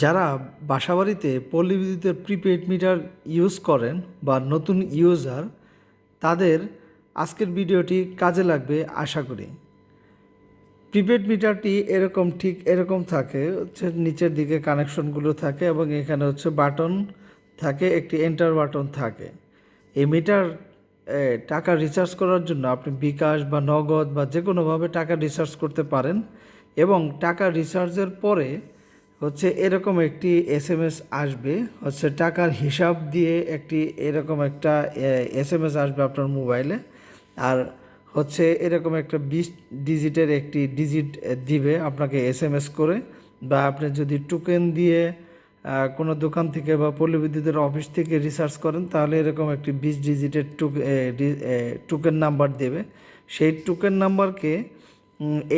যারা বাসাবাড়িতে পল্লী বিদ্যুতের প্রিপেড মিটার ইউজ করেন বা নতুন ইউজার তাদের আজকের ভিডিওটি কাজে লাগবে আশা করি। প্রিপেড মিটারটি এরকম ঠিক এরকম থাকে, হচ্ছে নিচের দিকে কানেকশনগুলো থাকে এবং এখানে হচ্ছে বাটন থাকে, একটি এন্টার বাটন থাকে। এই মিটার টাকা রিচার্জ করার জন্য আপনি বিকাশ বা নগদ বা যে কোনোভাবে টাকা রিচার্জ করতে পারেন এবং টাকা রিচার্জের পরে হচ্ছে এরকম একটি এস এম এস আসবে, হচ্ছে টাকার হিসাব দিয়ে একটি এরকম একটা এস এম এস আসবে আপনার মোবাইলে। আর হচ্ছে এরকম একটা বিশ ডিজিটের একটি ডিজিট দিবে আপনাকে এস এম এস করে। বা আপনি যদি টোকেন দিয়ে কোনো দোকান থেকে বা পল্লী বিদ্যুতের অফিস থেকে রিসার্চ করেন, তাহলে এরকম একটি বিশ ডিজিটের টুক টোকেন নাম্বার দেবে। সেই টোকেন নাম্বারকে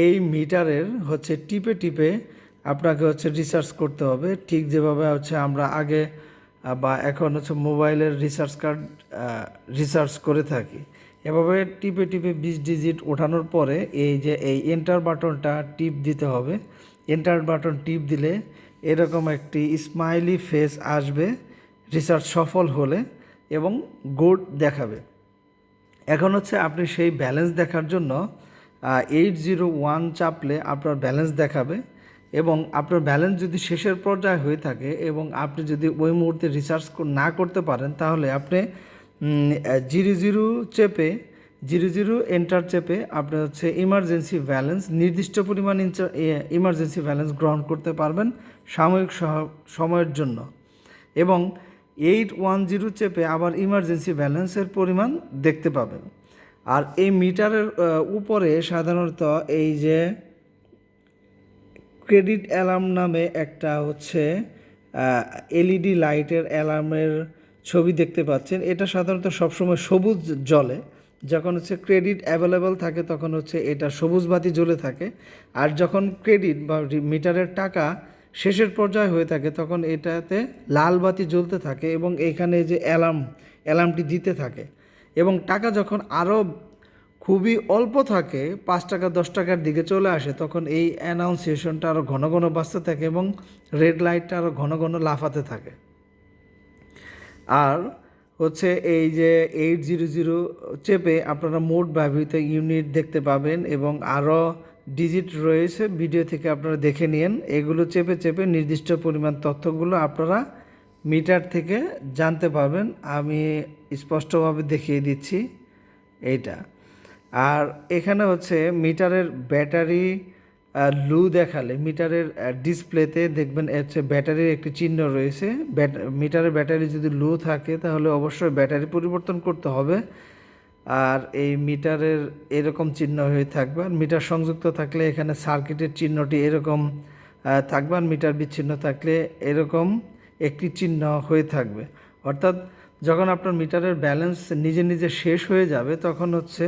এই মিটারের হচ্ছে টিপে টিপে আপনাকে হচ্ছে রিসার্চ করতে হবে। ঠিক যেভাবে হচ্ছে আমরা আগে বা এখন হচ্ছে মোবাইলের রিসার্চ কার্ড রিসার্চ করে থাকি। এভাবে টিপে টিপে বিশ ডিজিট ওঠানোর পরে এই যে, এই এন্টার বাটনটা টিপ দিতে হবে। এন্টার বাটন টিপ দিলে এরকম একটি স্মাইলি ফেস আসবে রিসার্চ সফল হলে এবং গুড দেখাবে। এখন হচ্ছে আপনি সেই ব্যালেন্স দেখার জন্য এইট জিরো ওয়ান চাপলে আপনার ব্যালেন্স দেখাবে। এবং আপনার ব্যালেন্স যদি শেষের পর্যায়ে হয়ে থাকে এবং আপনি যদি ওই মুহূর্তে রিচার্জ না করতে পারেন, তাহলে আপনি জিরো জিরো চেপে জিরো জিরো এন্টার চেপে আপনি হচ্ছে ইমার্জেন্সি ব্যালেন্স নির্দিষ্ট পরিমাণ ইমার্জেন্সি ব্যালেন্স গ্রহণ করতে পারবেন সাময়িক সময়ের জন্য। এবং এইট ওয়ান জিরো চেপে আবার ইমার্জেন্সি ব্যালেন্সের পরিমাণ দেখতে পাবেন। আর এই মিটারের উপরে সাধারণত এই যে ক্রেডিট অ্যালার্ম নামে একটা হচ্ছে এলইডি লাইটের অ্যালার্মের ছবি দেখতে পাচ্ছেন। এটা সাধারণত সবসময় সবুজ জ্বলে। যখন হচ্ছে ক্রেডিট অ্যাভেলেবল থাকে, তখন হচ্ছে এটা সবুজ বাতি জ্বলে থাকে। আর যখন ক্রেডিট বা মিটারের টাকা শেষের পর্যায়ে হয়ে থাকে, তখন এটাতে লাল বাতি জ্বলতে থাকে এবং এখানে যে অ্যালার্ম, অ্যালার্মটি দিতে থাকে। এবং টাকা যখন আরও খুবই অল্প থাকে, পাঁচ টাকা, দশ টাকার দিকে চলে আসে, তখন এই অ্যানাউন্সিয়েশনটা আরও ঘন ঘন বাঁচতে থাকে এবং রেড লাইটটা আরও ঘন ঘন লাফাতে থাকে। আর হচ্ছে এই যে এইট জিরো জিরো চেপে আপনারা মোট ব্যবহৃত ইউনিট দেখতে পাবেন এবং আরও ডিজিট রয়েছে ভিডিও থেকে আপনারা দেখে নিন। এগুলো চেপে চেপে নির্দিষ্ট পরিমাণ তথ্যগুলো আপনারা মিটার থেকে জানতে পারবেন। আমি স্পষ্টভাবে দেখিয়ে দিচ্ছি, এইটা। আর এখানে হচ্ছে মিটারের ব্যাটারি লু দেখালে মিটারের ডিসপ্লেতে দেখবেন হচ্ছে ব্যাটারির একটি চিহ্ন রয়েছে। মিটারের ব্যাটারি যদি লু থাকে তাহলে অবশ্যই ব্যাটারি পরিবর্তন করতে হবে। আর এই মিটারের এরকম চিহ্ন হয়ে থাকবে। আর মিটার সংযুক্ত থাকলে এখানে সার্কিটের চিহ্নটি এরকম থাকবে। আর মিটার বিচ্ছিন্ন থাকলে এরকম একটি চিহ্ন হয়ে থাকবে। অর্থাৎ যখন আপনার মিটারের ব্যালেন্স নিজে নিজে শেষ হয়ে যাবে, তখন হচ্ছে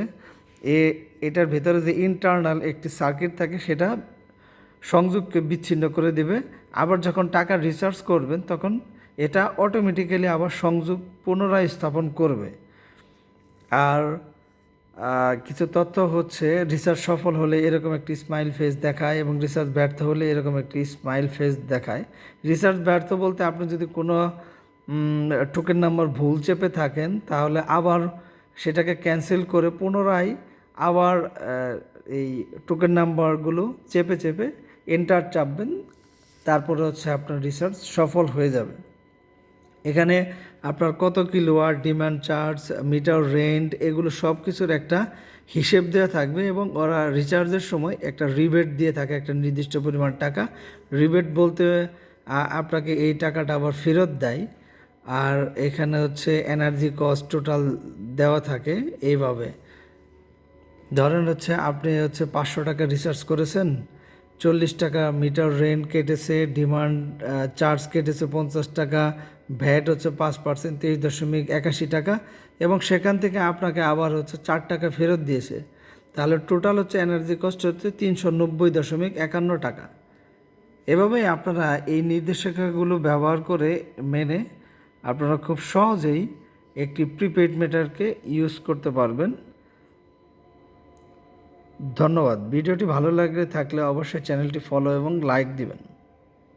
এ, এটার ভেতরে যে ইন্টারনাল একটি সার্কিট থাকে, সেটা সংযোগকে বিচ্ছিন্ন করে দেবে। আবার যখন টাকা রিচার্জ করবেন, তখন এটা অটোমেটিক্যালি আবার সংযোগ পুনরায় স্থাপন করবে। আর কিছু তথ্য হচ্ছে রিসার্চ সফল হলে এরকম একটি স্মাইল ফেস দেখায় এবং রিসার্চ ব্যর্থ হলে এরকম একটি স্মাইল ফেস দেখায়। রিসার্চ ব্যর্থ বলতে আপনি যদি কোনো টোকেন নাম্বার ভুল চেপে থাকেন, তাহলে আবার সেটাকে ক্যান্সেল করে পুনরায় আবার এই টোকেন নাম্বারগুলো চেপে চেপে এন্টার চাপবেন, তারপরে হচ্ছে আপনার রিসার্চ সফল হয়ে যাবে। এখানে আপনার কত কিলোয়ার ডিমান্ড চার্জ মিটার রেন্ট এগুলো সব কিছুর একটা হিসেব দেওয়া থাকবে এবং ওরা রিচার্জের সময় একটা রিবেট দিয়ে থাকে, একটা নির্দিষ্ট পরিমাণ টাকা। রিবেট বলতে আপনাকে এই টাকাটা আবার ফেরত দেয়। আর এখানে হচ্ছে এনার্জি কস্ট টোটাল দেওয়া থাকে এইভাবে। ধরেন হচ্ছে আপনি হচ্ছে পাঁচশো টাকা রিচার্জ করেছেন, চল্লিশ টাকা মিটার রেন্ট কেটেছে ডিমান্ড চার্জ কেটেছে পঞ্চাশ টাকা ভ্যাট হচ্ছে পাঁচ পার্সেন্ট তেইশ দশমিক একাশি টাকা এবং সেখান থেকে আপনাকে আবার হচ্ছে চার টাকা ফেরত দিয়েছে। তাহলে টোটাল হচ্ছে এনার্জি কস্ট হচ্ছে তিনশো নব্বই দশমিক একান্ন টাকা। এভাবেই আপনারা এই নির্দেশিকাগুলো ব্যবহার করে মেনে আপনারা খুব সহজেই একটি প্রিপেড মিটারকে ইউজ করতে পারবেন। ধন্যবাদ। ভিডিওটি ভালো লাগলে থাকলে অবশ্যই চ্যানেলটি ফলো এবং লাইক দিবেন।